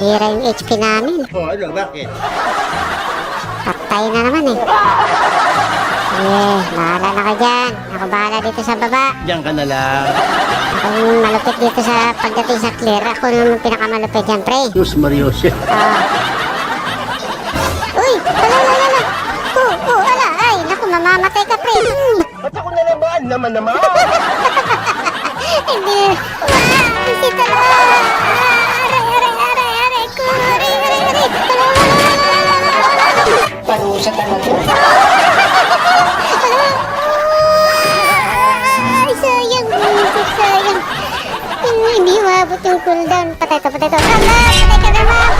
Bira yung HP namin. Oh, ano, bakit? Patay na naman eh. Eh, bahala na ka dyan. Ako bahala dito sa baba. Diyan ka na lang. Ako yung malupit dito sa pagdating sa clear. Ako naman pinakamalupit dyan, pre. Sus Mariose. Ah. Uy! Ala, ala, ala! Oh, oh, ala! Ay, naku, mamamatay ka, pre! Hmm. Ba't ako na naman? Naman. Hindi! Ah! Si Tala! Parusa talaga. Ay, sayang! Sayang! Hmm, Hindi umabot yung cooldown. Patay to, patay to. Ala! Patay ka naman!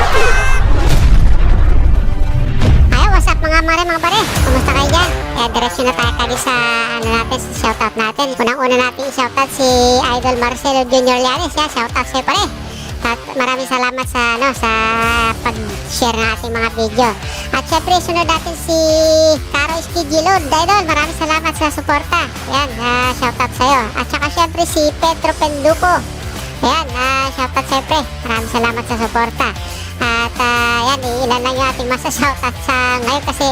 Ay, what's up mga mare, mga pare? Kumusta kayo dyan? Eh, direksyon na tayo kagad sa, ano natin, sa shoutout natin. Unang-una natin i-shoutout si Idol Marcelo Junior Llanes. Yan, shoutout sa'yo pare. At maraming salamat sa, ano, sa pag-share ng ating mga video. At syempre, sunod natin si Caro Estigilod. Idol, maraming salamat sa suporta. Yan, uh, shoutout sa'yo. At saka syempre si Pedro Penduco. Ayan, uh, shoutout syempre. Maraming salamat sa suporta. At uh, yan, ilan lang yung ating masa-shoutout sa ngayon kasi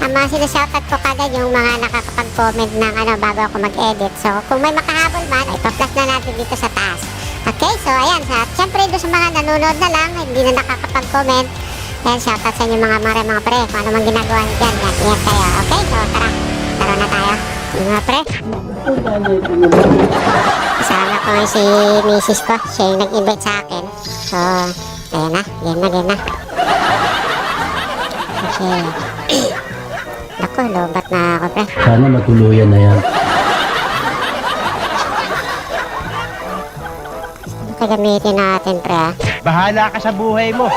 ang mga sinashoutout ko kagad yung mga nakakapag-comment ng ano bago ako mag-edit. So, kung may makahabol man, ay pa-plus na natin dito sa taas. Okay, so ayan. Sa, syempre doon sa mga nanonood na lang, hindi na nakakapag-comment, Ayan, shoutout sa inyo mga mare, mga pre. Kung ano mang ginagawa niyo dyan, yan, ingat kayo. Okay, so tara. Tara na tayo. Yung mga pre. Kasama ko si misis ko. Siya yung nag-invite sa akin. So, ayan na. Game na, game na. Okay. Naku, lobat na ako, pre. Sana matuluyan na yan. Kagamitin natin, pre, ah? Bahala ka sa buhay mo.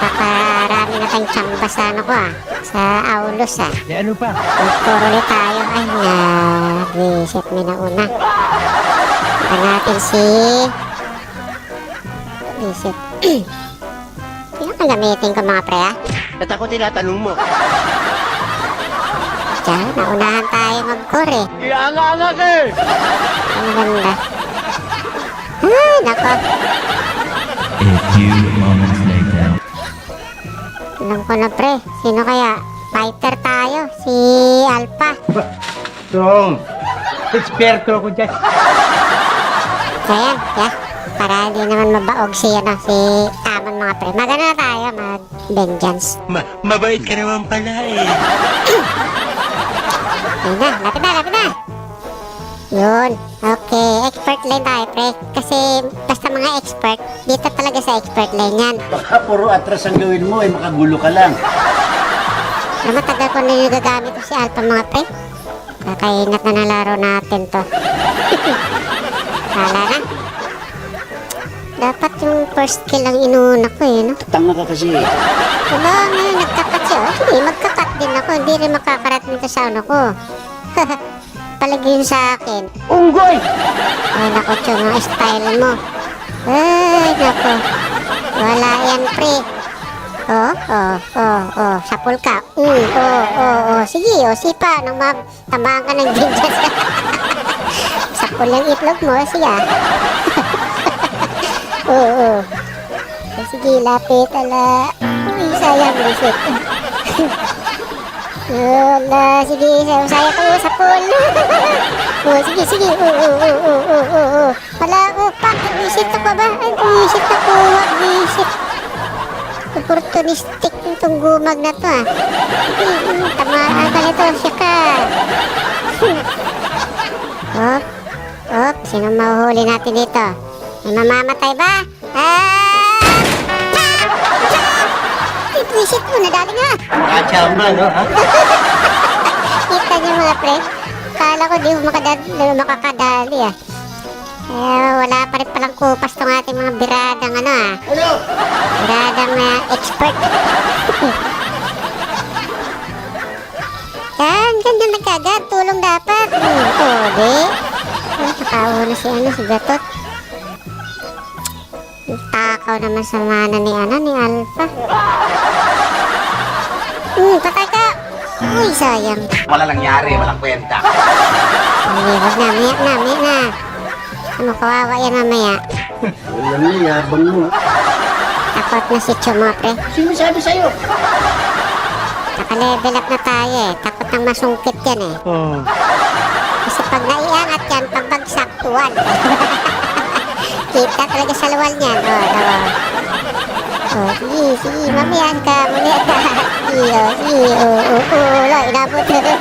Kakarami na tayong tsamba sa ano ko, ah. Sa Aulos, ah. E ano pa? Magpuro ulit tayo. Ay, nag-reset me na una. Ito natin si... Reset. Sino kang gamitin ko mga pre, ah? At ako tinatanong mo. Diyan, naunahan tayo mag-core, eh. Ianga-anga ka eh! Ang ganda. Ay, nako. A few moments later. Alam ko na, pre. Sino kaya? Fighter tayo. Si Alpha. Tong, eksperto ako dyan. Kaya, yeah. Para hindi naman mabaog si, ano, si Tamon mga pre. Magano na tayo, mag-vengeance. Ma mabait ka naman pala eh. Ayun na, lapit na, lapit na. Yun. Okay, expert lane tayo, pre. Kasi basta mga expert, dito talaga sa expert lane yan. Baka puro atras ang gawin mo, ay makagulo ka lang. Na matagal ko na yung gagamit ko si Alpha mga pre. Kakainat na ng laro natin to. Wala na. Dapat yung first kill ang inuna ko eh, no? Tanga ka kasi. Diba, ngayon nagkakat siya. Oh, Sige, magkakat din ako. Hindi rin makakarat nito sa ano ko. Palagi yun sa akin. Unggoy! Ay, naku, chong, ang style mo. Ay, naku. Wala yan, pre. Oh, oh, oh, oh. Sapul ka. Mm, oh, oh, oh. Sige, oh, sipa. Nang ma tamaan ka ng ginjas. Sapul yung itlog mo, siya. oh, oh. Eh, Sige, lapit, ala. Uy, sayang, reset. Wala, sige, sayang, sayang ko sa pool. oh, sige, sige. Oh, oh, oh, oh, oh, oh, oh. Wala, oh, pak, visit ako ba? Ay, visit ako, wag visit. Opportunistic itong gumag na to, ah. Hmm, Tamaan ka nito, siya ka. Hop, hop, sino mahuhuli natin dito? May mamamatay ba? Ah! Visit mo, nadali nga. Kachama, no? Ha? Kita niyo mga pre, kala ko di ko makadali, makakadali ah. Kaya wala pa rin palang kupas tong ating mga biradang ano ah. Ano? Biradang uh, expert. Yan, ganyan na kagad. Tulong dapat. Hmm, di. Oh, nakauna si ano, si Gatot. Takaw naman sa mana ni ano, ni Alpha. Hmm, patay ka. Uy, sayang. Wala nangyari, walang kwenta. Ay, wag na, maya na, maya na. Ano, kawawa yan mamaya. Wala na, yabang mo. Takot na si Chu mga pre. Sino sabi sa'yo? Naka-level up na tayo eh. Takot ng masungkit yan eh. Oh. Kasi pag naiangat yan, pagbagsak, tuwan. Kita talaga sa luwal niyan. Oh, dawa. Oh, sige, sige, mamayan ka, mamayan ka. Sige, oh, sige, oh, oh, oh, lo, inabot. Sige,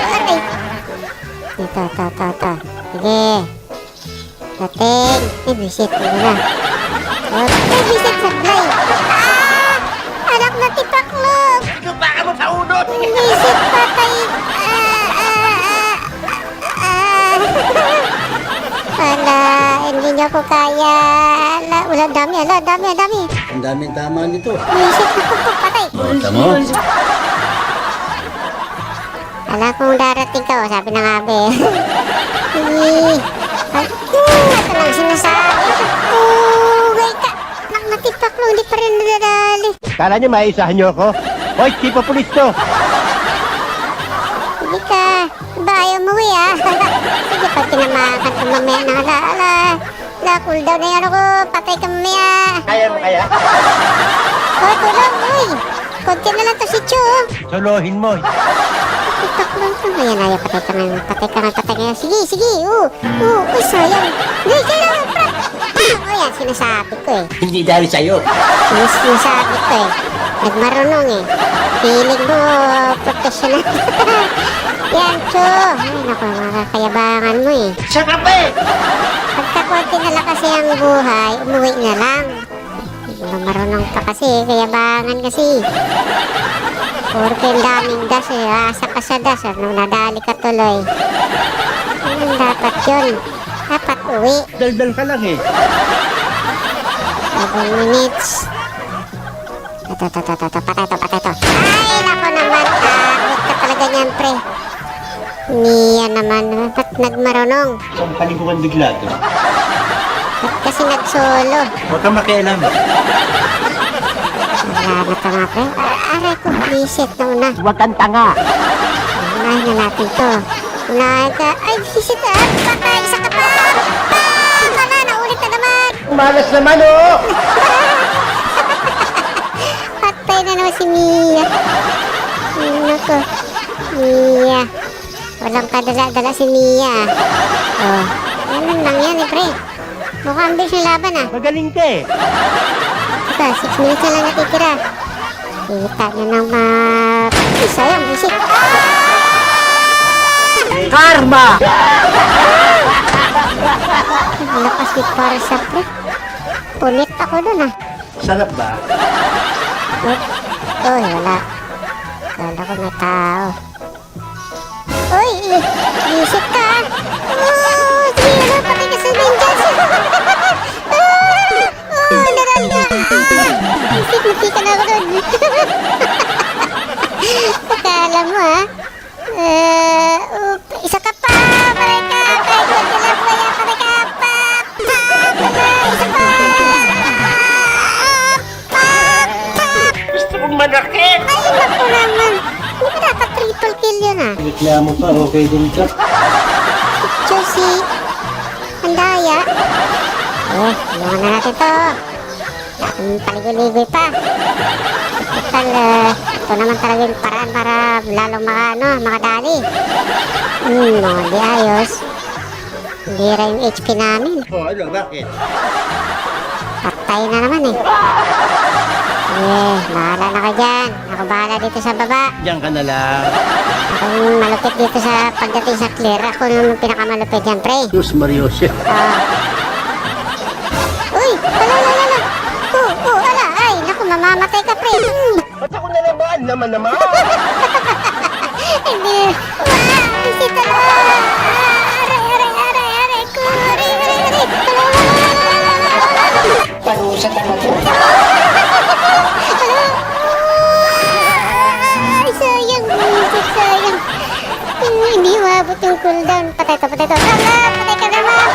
aray. Ito, ito, ito, ito. Sige. Dating. Ay, visit mo na. Oh, ay, visit sa play. Ah! Anak na tipaklog. Baka mo sa uno! Visit patay. Ah, ah, ah, ah. Ala, hindi niyo ko kaya. Ala, wala dami, ala, dami, dami. Ang daming tama nito. Patay. Tama mo? Ala, kung darating ka, oh, sabi na nga be. Sige. Ay, ito lang sinasabi. Ugay ka. Nak natipak mo, hindi pa rin nadadali. Kala niyo maisahan niyo ako? Hoy, of police to! Hindi ka. Ba, ayaw umuwi ah. Sige, pag tinamakan ka mamaya ng ala, ala. Ala, cool down na yan ako. Patay ka mamaya. Kaya mo kaya? Hoy, tulong, uy. Konti na lang to si Chu. oh. Solohin mo. Tipak lang to. Ayan, ayaw, patay ka nga. Patay ka nga, patay ka nga. Sige, sige. Oo, oo, uy, sayang. Hindi, kailangan, prap. Pam! O yan, sinasabi ko eh. Hindi dahil sa'yo. Yung sinasabi ko eh. Nagmarunong eh. Feeling mo, professional. yan, Chu. Ay, naku, mga kayabangan mo eh. Sa kape! Pagka konti na lang kasi ang buhay, umuwi na lang. Hindi mo marunong ka kasi, kayabangan kasi. Porque ang daming das eh, asa ka sa das, ano, nadali ka tuloy. Ano dapat yun? Dapat uwi, Daldal ka lang eh. 7 minutes. Ito, ito, ito, ito, ito, patay to, patay to. Ay, nako naman, takot ka talaga niyan, pre. Niya naman, ba't nagmarunong? Saan paliguan bigla to? Ba't kasi nagsolo? Huwag kang makialam. Wala na pa nga, pre. Ah, Aray ko, visit na una. Huwag kang tanga. Unahin na natin to. Unahin ka. Ay, visit na. Patay, isa ka pa. Ah, wala, naulit na naman. Malas naman oh! Patay na naman si Mia. Ano ko? Mia. Walang kadala-dala si Mia. Oh. Ganun lang yan, eh, pre. Mukhang bilis yung laban, ah. Magaling ka eh. Ito, 6 minutes na lang natitira. Kita nyo ng map. Ay, sayang, visit. Karma! Ang lakas ni para sa pre. Punit ako dun, ah. Sarap ba? Uy, wala. Kala ko may tao. Uy, isip ka. ah. Oh, sige, ano, patay ka sa. Ah, oh, naral ka. Ah, isip, napikan ako dun. Akala mo, ha? Eh, uh, manakit! ay, naku naman. Hindi ba dapat triple kill yun ah? Reklamo pa, okay din ka. Juicy. Ang daya. Eh, iwan na natin to. Ang paligoy-ligoy pa. Total, uh, ito naman talaga yung paraan para lalong maka, ano, makadali. Hmm, no, di ayos. Hindi rin yung HP namin. Oh, ano, bakit? Patay na naman eh. Eh, bahala na ka dyan. Ako bahala dito sa baba. Diyan ka na lang. Ako yung malupit dito sa pagdating sa clear. Ako yung pinakamalupit dyan, pre. Diyos Mariosep. Ah. Uy! Ala, ala, ala! Oh, oh, ala! Ay, naku, mamamatay ka, pre! Hmm. Ba't ako na naman? Naman! Hindi! Wow! Ala, ala! Parusa talaga. Ay, sayang! Visit, sayang! Hmm, Hindi umabot yung cooldown. Patay to, patay! Patay ka! Ah!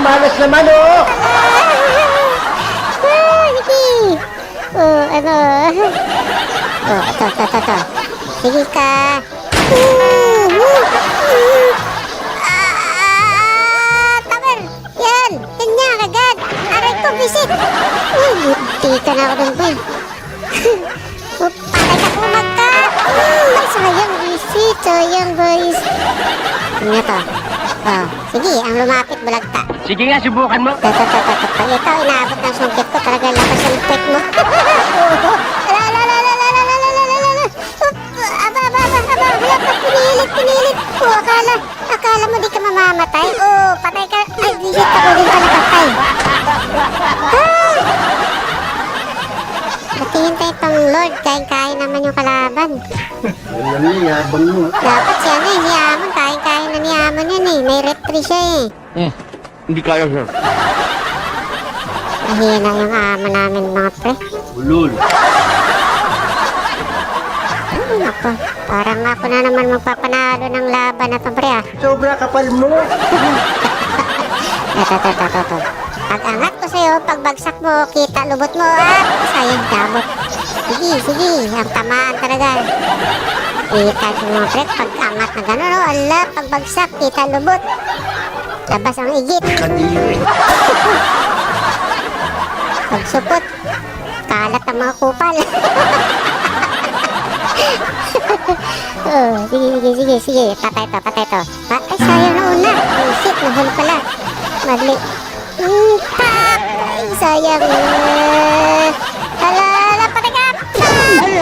Malas naman oh! Ah, sige. Oh, ano? Oh, ito, ito, ito, ito. Sige ka. Uh, uh, uh. Ah, tamer. Yan. Yan niya. Aray ko, visit. Uy, dito na ako dun, boy. Patay ka po magka. Mm, ay, sayang, visit. Sayang, boys. Ano to? Oh, sige, ang lumapit, bulagta. Sige nga, subukan mo. Tato, tato, tato. Ito, inaabot ng sungkit ko. Talaga lakas ang pek mo. Ala, ala, ala, ala, ala, ala, ala, ala, ala. Up, Aba, aba, aba, aba. Wala pa, pinilit, pinilit. Oh, akala, akala mo di ka mamamatay? Oh, patay ka. Ay, di shit, ako din pala patay. Lord, kain-kain naman yung kalaban. Alam niya, yabang mo. Dapat siya na, eh, si Amon, kain-kain na ni Amon yan eh. May retry siya eh. Hindi kaya, sir. Mahina yung amo namin mga pre. Ulol. Ay, nako. Parang ako na naman magpapanalo ng laban na to, pre ah. Sobra kapal mo. Ito, ito, ito, ito. Pag angat ko sa'yo, pag bagsak mo, kita lubot mo, ah! Sayang damot. Sige, sige, ang tamaan talaga. Kita ko mga pre, pag angat na gano'n, oh, ala, pag bagsak, kita lubot. Labas ang igit. Kadiri. Pag supot, kalat ang mga kupal. oh, sige, sige, sige, sige. Patay to, patay to. Pa ay, sayang na una. Oh, shit, nahul pala. Madli. Mm, tak! Ay, sayang. Uh,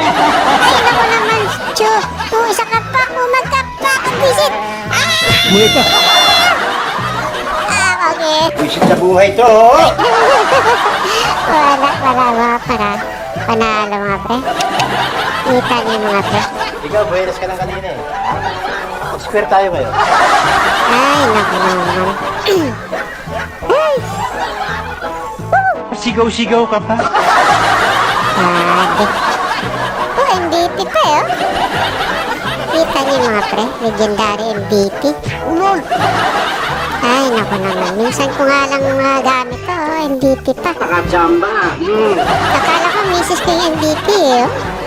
Ay, naku naman. Chu, oh, isa ka pa. Umag ka pa. Ang bisit. Ah! Ah, okay. Wisit sa buhay to. oh. Wala, wala, wala, para. Panalo mga pre. Kita niyo mga pre. Ikaw, buenas ka lang kanina eh. Square tayo ngayon. Ay, naku naman. Ay, Sigaw-sigaw ka pa. sabi. Mga pre. Legendary MVP. Ulol. Ay, naku naman. Minsan ko nga lang uh, gamit to, oh. MVP pa. Pakachamba. Hmm. Akala ko misis ko yung MVP eh, oh.